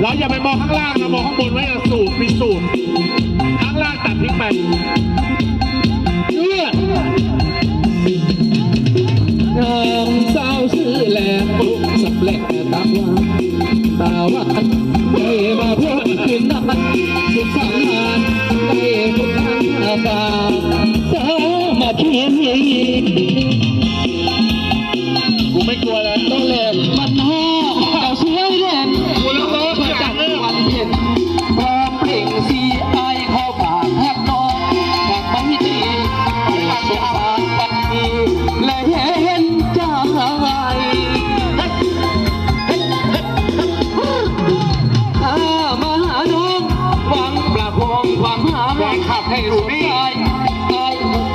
เราอย่าไปมองข้างล่างนะมองข้างบนไว้อะสูตรมีสูตรข้างล่างตัดทิ้งไปเลือดทางสาวชื่อแหลมปุกสับแหลกตาว่าตาวันได้มาพบคืนนั้นสุขสันต์ได้พบทางอาตาสามาคีกูไม่กลัวแล้ว หวังประคองความหาแฟนขับให้อยู่นี่ไอ้ไอ้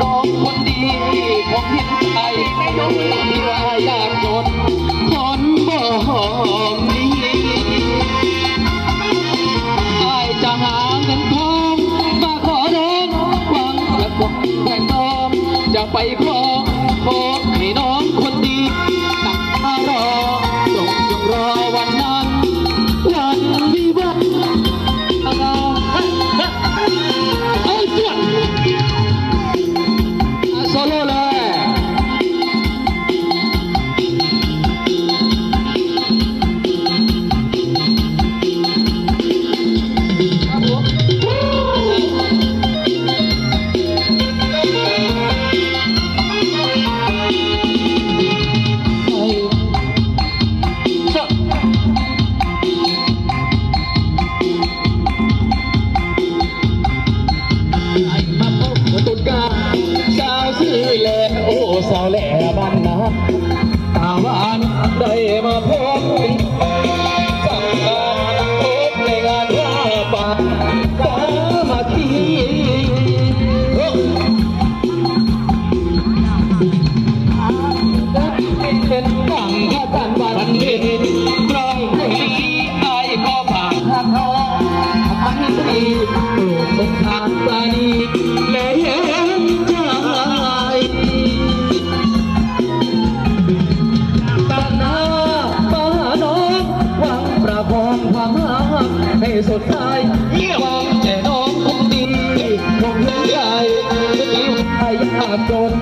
น้องคนดีผมเห็นไอ้ที่ว่าอยากจนคนบ่หอมนี้ไอ้จะหาเงินทองมาขอน้องหวังประคองแทนน้องจะไปขอขอให้น้อง แหล่บ้านนะตาวานได้มาพบ ให้สดใสหวังแต่น้องคงดีคงเห็นใจที่ใครยากจน